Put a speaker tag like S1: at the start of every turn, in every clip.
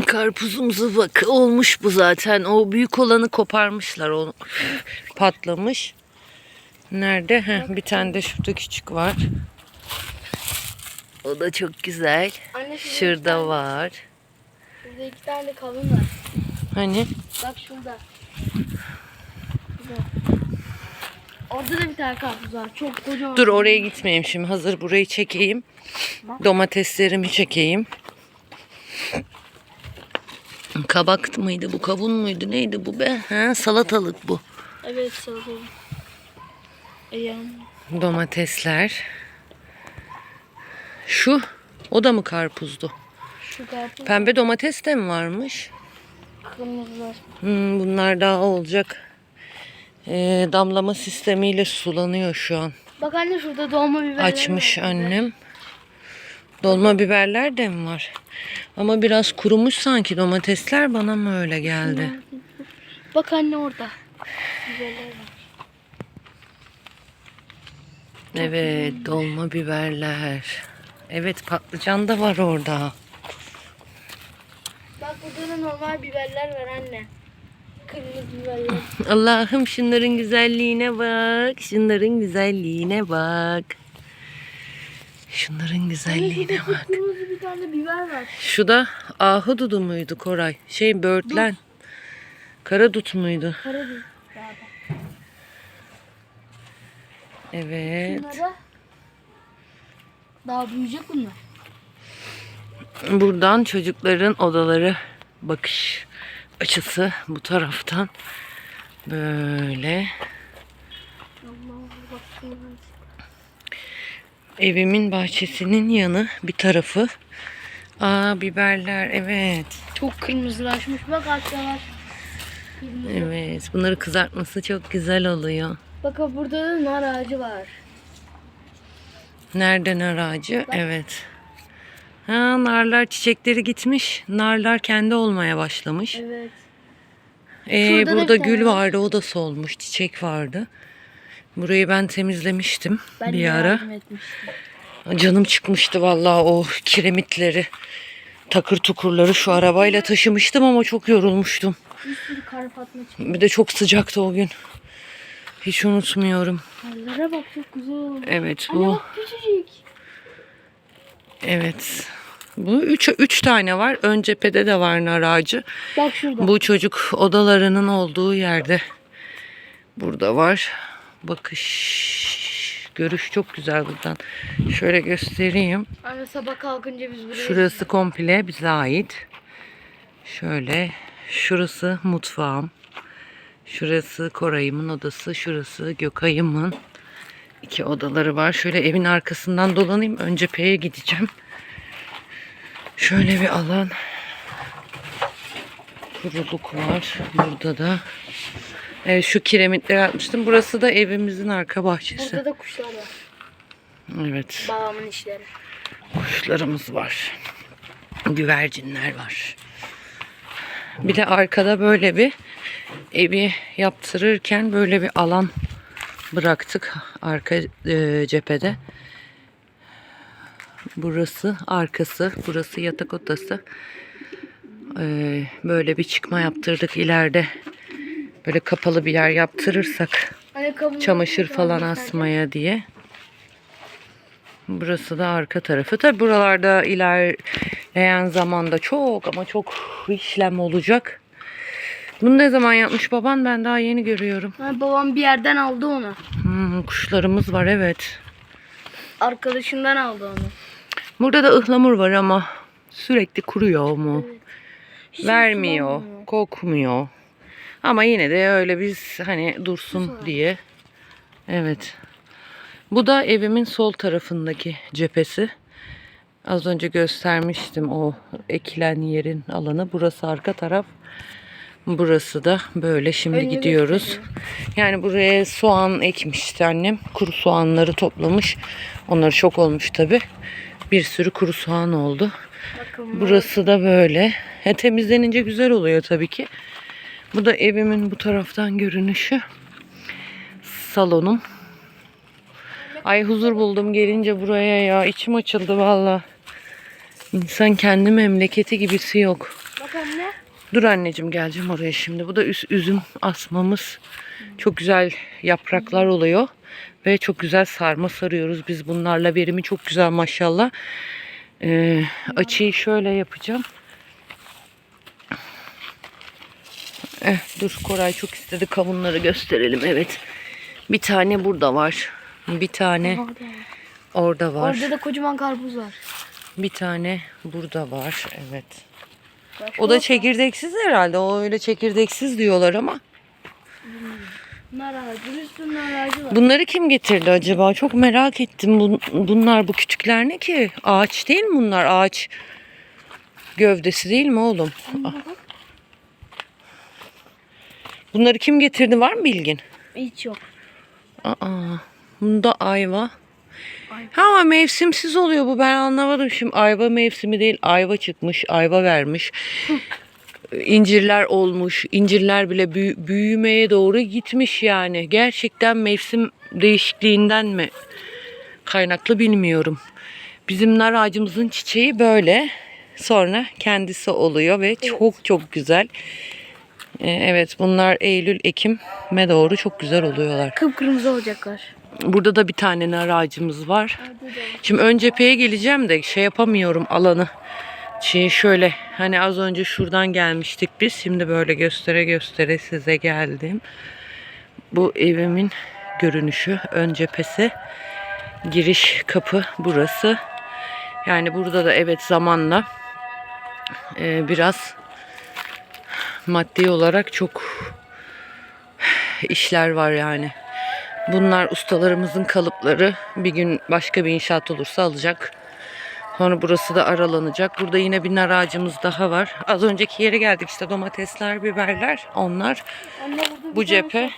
S1: Karpuzumuzu bak olmuş bu zaten. O büyük olanı koparmışlar. O patlamış. Nerede? Heh, bir tane de şurada küçük var. O da çok güzel.
S2: Anne şurada, tane-
S1: var.
S2: Şurada iki tane de kalın var.
S1: Hani?
S2: Bak şurada. Şurada. Orada da bir tane karpuz var. Çok kocaman.
S1: Dur oraya gitmeyeyim şimdi. Hazır burayı çekeyim. Domateslerimi çekeyim. Kabak mıydı bu? Kavun muydu? Neydi bu be? Ha, salatalık bu.
S2: Evet salatalık. Ayağım.
S1: Domatesler. Şu. O da mı karpuzdu?
S2: Şu karpuz
S1: Pembe domates de mi varmış?
S2: kırmızılar.
S1: Hmm, bunlar daha olacak. Ee, damlama sistemiyle sulanıyor şu an.
S2: Bak anne şurada dolma biberler
S1: Açmış
S2: var.
S1: annem. Dolma biberler de mi var? Ama biraz kurumuş sanki domatesler bana mı öyle geldi?
S2: Bak anne orada. Biberler var.
S1: Evet dolma biberler. Evet patlıcan da var orada.
S2: Bak burada da normal biberler var anne. Kırmızı biberler.
S1: Allah'ım şunların güzelliğine bak. Şunların güzelliğine bak. Şunların güzelliğine bak.
S2: kırmızı bir tane biber var.
S1: Şu da ahududu muydu Koray? Şey böğürtlen. Karadut muydu?
S2: Karadut.
S1: Evet.
S2: Bunlara daha büyüyecek bunlar.
S1: Buradan çocukların odaları bakış açısı bu taraftan böyle
S2: Allah bak şunlar.
S1: Evimin bahçesinin yanı bir tarafı. Aa biberler evet.
S2: Çok kırmızılaşmış. Bak. Kırmızı.
S1: Evet bunları kızartması çok güzel oluyor.
S2: Bak burada da nar ağacı var.
S1: Nerede nar ağacı? Evet. Ha narlar çiçekleri gitmiş. Narlar kendi olmaya başlamış.
S2: Evet.
S1: Ee,
S2: Şurada
S1: burada gül
S2: var.
S1: vardı o da solmuş. Çiçek vardı. Burayı ben temizlemiştim
S2: Ben
S1: bir ara. Canım çıkmıştı vallahi o kiremitleri, takır tukurları şu arabayla taşımıştım ama çok yorulmuştum.
S2: Bir.
S1: Bir de çok sıcaktı o gün. Hiç unutmuyorum.
S2: Karlara bak çok güzel oldu.
S1: Evet
S2: Anne
S1: bu
S2: bak küçücük.
S1: evet. Bu üç, üç tane var. Ön cephede de var nar ağacı.
S2: Bak şurada.
S1: Bu çocuk odalarının olduğu yerde. Burada var. Bakış. Görüş çok güzel buradan. Şöyle göstereyim.
S2: Anne sabah kalkınca biz buraya
S1: Şurası komple bize ait. Şöyle. Şurası mutfağım. Şurası Koray'ımın odası. Şurası Gökay'ımın. İki odaları var. Şöyle evin arkasından dolanayım. Ön cepheye gideceğim. Şöyle bir alan. Kuruluk var. Burada da. Evet şu kiremitleri atmıştım. Burası da evimizin arka bahçesi.
S2: Burada da kuşlar var.
S1: Evet.
S2: Babamın işleri.
S1: Kuşlarımız var. Güvercinler var. Bir de arkada böyle bir evi yaptırırken böyle bir alan bıraktık arka e, cephede. Burası arkası, burası yatak odası. E, böyle bir çıkma yaptırdık ileride. Böyle kapalı bir yer yaptırırsak çamaşır falan asmaya diye. Burası da arka tarafı. Tabi buralarda ilerleyen zamanda çok ama çok işlem olacak. Bunu ne zaman yapmış baban ben daha yeni görüyorum.
S2: Ha, babam bir yerden aldı onu.
S1: Hmm, kuşlarımız var evet.
S2: Arkadaşından aldı onu.
S1: Burada da ıhlamur var ama sürekli kuruyor mu?
S2: Hiç
S1: Vermiyor, kokmuyor. Ama yine de öyle biz hani dursun diye. Evet. Bu da evimin sol tarafındaki cephesi. Az önce göstermiştim o ekilen yerin alanı. Burası arka taraf. Burası da böyle şimdi
S2: Önünü
S1: gidiyoruz. Yani buraya soğan ekmişti annem. Kuru soğanları toplamış. Onları çok olmuş tabi. Bir sürü kuru soğan oldu.
S2: Bakın
S1: Burası da böyle. He, temizlenince güzel oluyor tabii ki. Bu da evimin bu taraftan görünüşü. Salonum. Ay huzur buldum gelince buraya ya. İçim açıldı valla. İnsan kendi memleketi gibisi yok.
S2: Bak anne.
S1: Dur anneciğim geleceğim oraya şimdi. Bu da üs- üzüm asmamız. Çok güzel yapraklar oluyor. Ve çok güzel sarma sarıyoruz biz bunlarla. Verimi çok güzel maşallah. Ee, açıyı şöyle yapacağım. Eh, dur Koray çok istedi kavunları gösterelim. Evet. Bir tane burada var. Bir tane orada var.
S2: Orada da kocaman karpuz var.
S1: Bir tane burada var. Evet.
S2: Başka
S1: O da çekirdeksiz herhalde. O öyle çekirdeksiz diyorlar ama.
S2: Nar ağacı, bir sürü nar ağacı var.
S1: Bunları kim getirdi acaba? Çok merak ettim. Bun- Bunlar bu küçükler ne ki? Ağaç değil mi bunlar? Ağaç gövdesi değil mi oğlum? Ah. Bunları kim getirdi var mı bilgin?
S2: Hiç yok.
S1: Aa, bunda ayva.
S2: Ayva.
S1: Ha ama mevsimsiz oluyor bu ben anlamadım şimdi ayva mevsimi değil ayva çıkmış ayva vermiş. İncirler olmuş incirler bile büyü- büyümeye doğru gitmiş yani gerçekten mevsim değişikliğinden mi kaynaklı bilmiyorum. Bizim nar ağacımızın çiçeği böyle sonra kendisi oluyor ve çok çok güzel. Ee, Evet bunlar Eylül Ekim'e doğru çok güzel oluyorlar.
S2: Kıpkırmızı olacaklar.
S1: Burada da bir tane nar ağacımız var. Şimdi ön cepheye geleceğim de şey yapamıyorum alanı. Şey şöyle hani az önce şuradan gelmiştik biz. Şimdi böyle göstere göstere size geldim. Bu evimin görünüşü ön cephesi. Giriş kapı burası. Yani burada da evet zamanla e, biraz maddi olarak çok işler var yani. Bunlar ustalarımızın kalıpları. Bir gün başka bir inşaat olursa alacak. Sonra burası da aralanacak. Burada yine bir nar ağacımız daha var. Az önceki yere geldik işte domatesler, biberler onlar.
S2: Anne
S1: Bu cephe.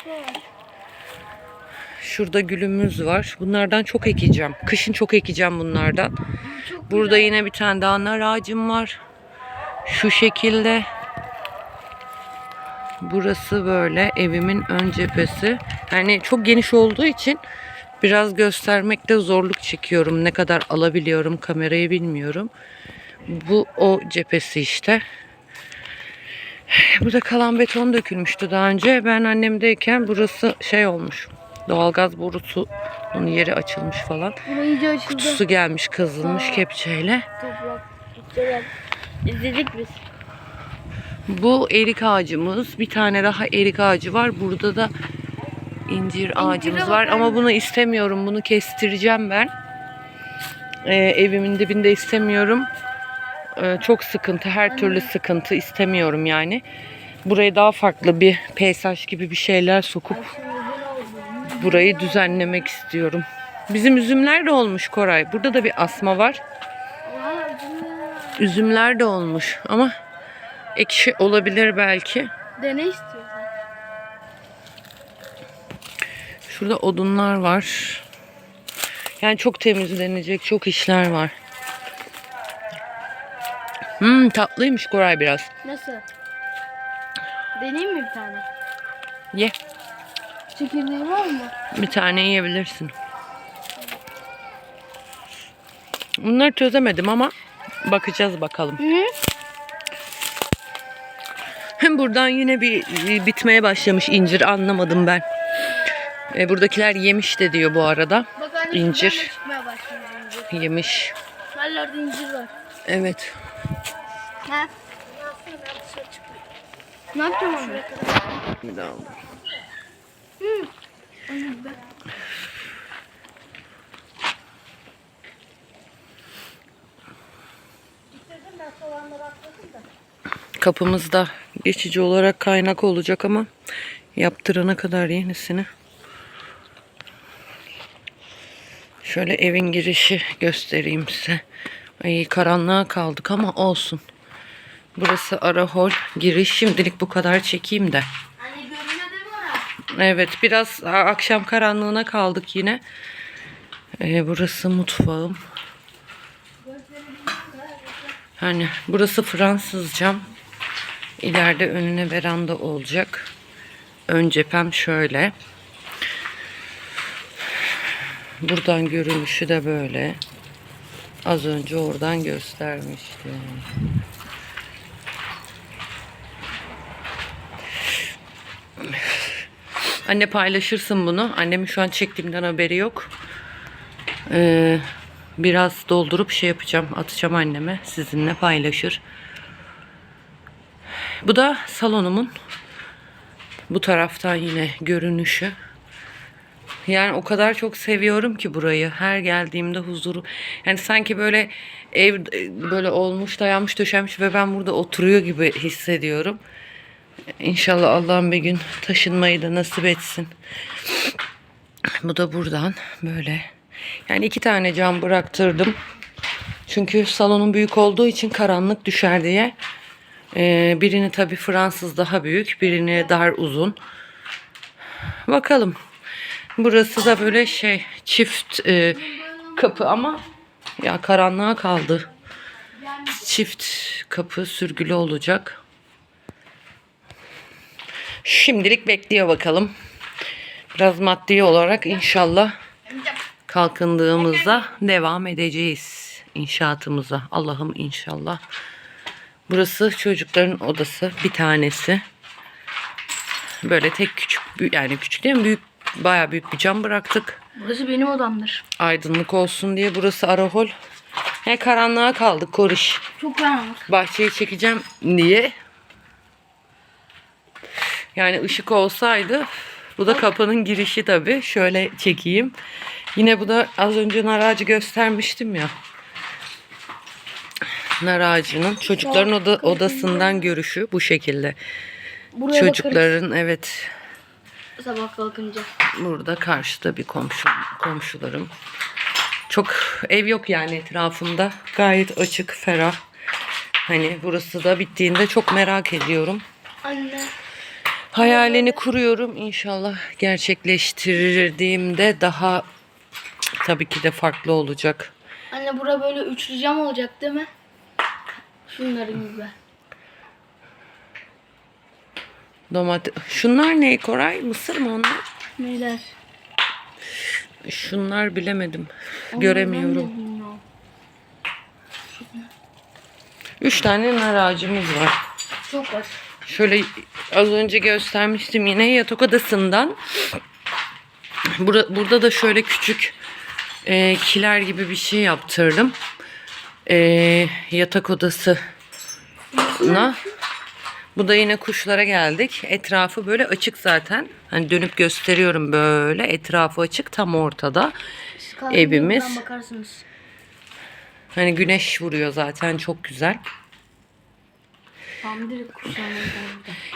S1: Şurada gülümüz var. Bunlardan çok ekeceğim. Kışın çok ekeceğim bunlardan.
S2: Çok
S1: Burada yine bir tane daha nar ağacım var. Şu şekilde. Burası böyle evimin ön cephesi. Yani çok geniş olduğu için biraz göstermekte zorluk çekiyorum. Ne kadar alabiliyorum kamerayı bilmiyorum. Bu o cephesi işte. Burada kalan beton dökülmüştü daha önce. Ben annemdeyken burası şey olmuş. Doğalgaz borusu onun yeri açılmış falan. Kutusu gelmiş kazılmış kepçeyle.
S2: Toprak. İzledik biz.
S1: Bu erik ağacımız. Bir tane daha erik ağacı var. Burada da incir ağacımız var. Ama bunu istemiyorum. Bunu kestireceğim ben. Ee, evimin dibinde istemiyorum. Ee, çok sıkıntı. Her türlü sıkıntı istemiyorum yani. Buraya daha farklı bir peyzaj gibi bir şeyler sokup burayı düzenlemek istiyorum. Bizim üzümler de olmuş Koray. Burada da bir asma var. Üzümler de olmuş ama ekşi olabilir belki.
S2: Dene istiyorsan.
S1: Şurada odunlar var. Yani çok temizlenecek, çok işler var. Hmm, tatlıymış Koray biraz.
S2: Nasıl? Deneyeyim mi bir tane?
S1: Ye.
S2: Çekirdeği var mı?
S1: Bir tane yiyebilirsin. Bunları çözemedim ama bakacağız bakalım.
S2: Hı?
S1: Buradan yine bir bitmeye başlamış incir anlamadım ben. E, buradakiler yemiş de diyor bu arada.
S2: Bak anne
S1: İncir.
S2: da.
S1: Yemiş.
S2: Her yerde incir var.
S1: Evet.
S2: Ha? Ne yapacağım onu?
S1: Bir daha aldım. Kapımızda geçici olarak kaynak olacak ama yaptırana kadar yenisini. Şöyle evin girişi göstereyim size. Ay karanlığa kaldık ama olsun. Burası ara hol. Giriş şimdilik bu kadar çekeyim de. Evet biraz akşam karanlığına kaldık yine. Ee, burası mutfağım. Yani burası Fransız cam. İleride önüne veranda olacak. Ön cephem şöyle. Buradan görünüşü de böyle. Az önce oradan göstermiştim. Anne paylaşırsın bunu. Annemin şu an çektiğimden haberi yok. Ee, biraz doldurup şey yapacağım. Atacağım anneme. Sizinle paylaşır. Bu da salonumun bu taraftan yine görünüşü. Yani o kadar çok seviyorum ki burayı. Her geldiğimde huzuru. Yani sanki böyle ev böyle olmuş, dayanmış, döşenmiş ve ben burada oturuyor gibi hissediyorum. İnşallah Allah'ım bir gün taşınmayı da nasip etsin. Bu da buradan böyle. Yani iki tane cam bıraktırdım. Çünkü salonun büyük olduğu için karanlık düşer diye. Ee, birini tabii Fransız daha büyük, birini dar uzun. Bakalım. Burası da böyle şey çift e, kapı ama ya karanlığa kaldı. Çift kapı sürgülü olacak. Şimdilik bekliyor bakalım. Biraz maddi olarak inşallah kalkındığımızda devam edeceğiz inşaatımıza. Allah'ım inşallah. Burası çocukların odası bir tanesi. Böyle tek küçük yani küçük değil mi? Büyük bayağı büyük bir cam bıraktık.
S2: Burası benim odamdır.
S1: Aydınlık olsun diye burası arahol. He karanlığa kaldık Koriş.
S2: Çok karanlık.
S1: Bahçeyi çekeceğim diye. Yani ışık olsaydı bu da kapının girişi tabii. Şöyle çekeyim. Yine bu da az önce nar ağacı göstermiştim ya. Nar ağacının çocukların oda, odasından görüşü bu şekilde.
S2: Buraya
S1: Çocukların evet
S2: bakarız sabah kalkınca.
S1: Burada karşıda bir komşu, komşularım. Çok ev yok yani etrafımda. Gayet açık, ferah. Hani burası da bittiğinde çok merak ediyorum.
S2: Anne.
S1: Hayalini kuruyorum. İnşallah gerçekleştirdiğimde daha tabii ki de farklı olacak.
S2: Anne bura böyle üçlü cam olacak değil mi? Şunların gibi.
S1: Domates. Şunlar ne Koray? Mısır mı onlar?
S2: Neler?
S1: Şunlar bilemedim.
S2: Ben
S1: Göremiyorum. Üç tane nar ağacımız var.
S2: Çok var.
S1: Şöyle az önce göstermiştim yine yatak odasından. Bura- burada da şöyle küçük e, kiler gibi bir şey yaptırdım. E, yatak odasına. Bu da yine kuşlara geldik. Etrafı böyle açık zaten. Hani dönüp gösteriyorum böyle. Etrafı açık tam ortada.
S2: Kalkınca
S1: Evimiz.
S2: bakarsınız.
S1: Hani güneş vuruyor zaten çok güzel.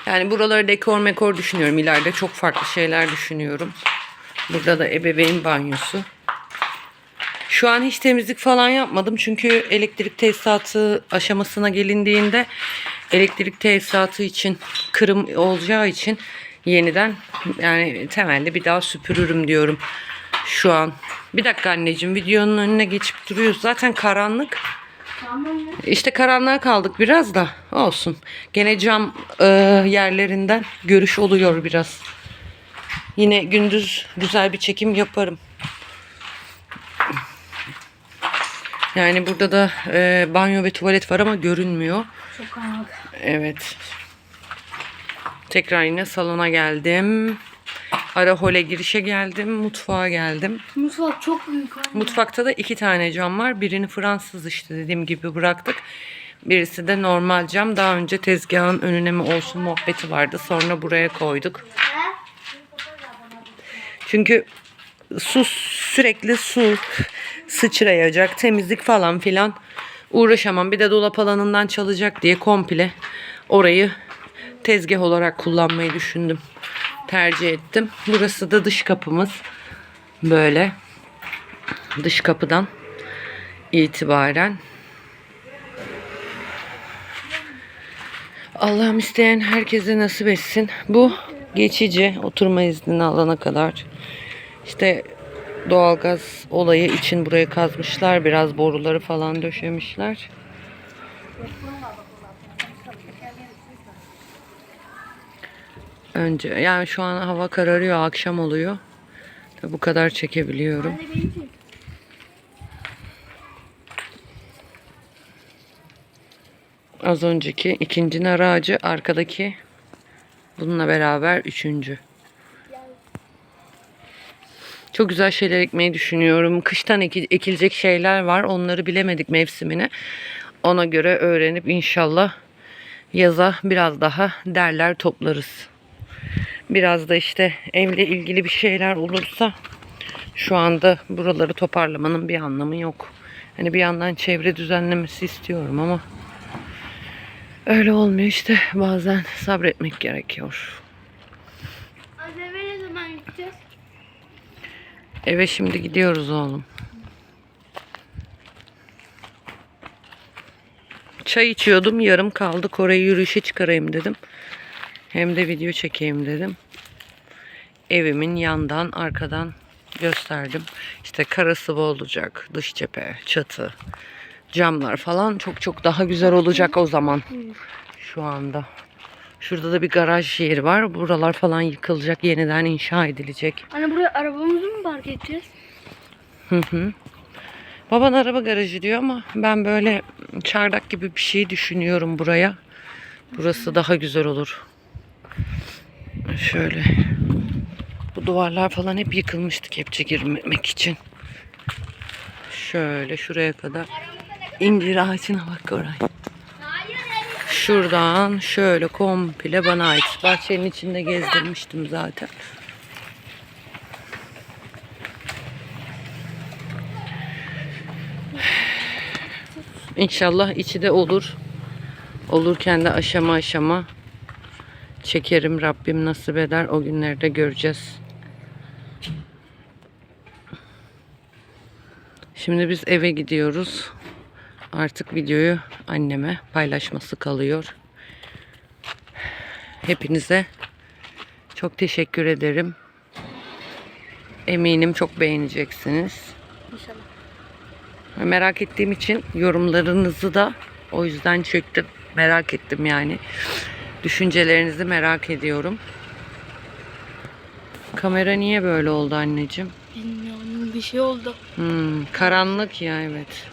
S1: Yani buraları dekor mekor düşünüyorum. İleride çok farklı şeyler düşünüyorum. Burada da ebeveyn banyosu. Şu an hiç temizlik falan yapmadım. Çünkü elektrik tesisatı aşamasına gelindiğinde elektrik tesisatı için kırım olacağı için yeniden yani temelde bir daha süpürürüm diyorum şu an. Bir dakika anneciğim videonun önüne geçip duruyoruz. Zaten karanlık. İşte karanlığa kaldık biraz da olsun. Gene cam e, yerlerinden görüş oluyor biraz. Yine gündüz güzel bir çekim yaparım. Yani burada da e, banyo ve tuvalet var ama görünmüyor.
S2: Çok karanlık.
S1: Evet. Tekrar yine salona geldim. Ara hole girişe geldim. Mutfağa geldim.
S2: Mutfak çok büyük anne.
S1: Mutfakta da iki tane cam var. Birini Fransız işte dediğim gibi bıraktık. Birisi de normal cam. Daha önce tezgahın önüne mi olsun muhabbeti vardı. Sonra buraya koyduk. Çünkü su sürekli su sıçrayacak. Temizlik falan filan uğraşamam. Bir de dolap alanından çalacak diye komple orayı tezgah olarak kullanmayı düşündüm. Tercih ettim. Burası da dış kapımız. Böyle dış kapıdan itibaren Allah'ım isteyen herkese nasip etsin. Bu geçici oturma iznini alana kadar. İşte doğalgaz olayı için buraya kazmışlar. Biraz boruları falan döşemişler. Önce yani şu an hava kararıyor, akşam oluyor. Tabii Bu kadar çekebiliyorum. Az önceki ikinci nar ağacı arkadaki bununla beraber üçüncü. Çok güzel şeyler ekmeyi düşünüyorum. Kıştan eki- ekilecek şeyler var. Onları bilemedik mevsimini. Ona göre öğrenip inşallah yaza biraz daha derler toplarız. Biraz da işte evle ilgili bir şeyler olursa şu anda buraları toparlamanın bir anlamı yok. Hani bir yandan çevre düzenlemesi istiyorum ama öyle olmuyor işte. Bazen sabretmek gerekiyor.
S2: Az eve ne zaman gideceğiz?
S1: Eve şimdi gidiyoruz oğlum. Çay içiyordum yarım kaldı. Kore'yi yürüyüşe çıkarayım dedim. Hem de video çekeyim dedim. Evimin yandan arkadan gösterdim. İşte kara sıvı olacak. Dış cephe, çatı, camlar falan çok çok daha güzel olacak o zaman. Şu anda. Şurada da bir garaj yeri var. Buralar falan yıkılacak, yeniden inşa edilecek.
S2: Anne buraya arabamızı mı park edeceğiz?
S1: Hı hı. Baban araba garajı diyor ama ben böyle çardak gibi bir şey düşünüyorum buraya. Burası daha güzel olur. Şöyle. Bu duvarlar falan hep yıkılmıştı kepçe girmemek için. Şöyle şuraya kadar. İncir ağacına bak Koray. Şuradan şöyle komple bana ait. Bahçenin içinde gezdirmiştim zaten. İnşallah içi de olur. Olurken de aşama aşama çekerim. Rabbim nasip eder. O günlerde göreceğiz. Şimdi biz eve gidiyoruz. Artık videoyu anneme paylaşması kalıyor. Hepinize çok teşekkür ederim. Eminim çok beğeneceksiniz.
S2: İnşallah.
S1: Merak ettiğim için yorumlarınızı da o yüzden çektim. Merak ettim yani. Düşüncelerinizi merak ediyorum. Kamera niye böyle oldu anneciğim?
S2: Bilmiyorum bir şey oldu.
S1: Hmm, karanlık ya evet.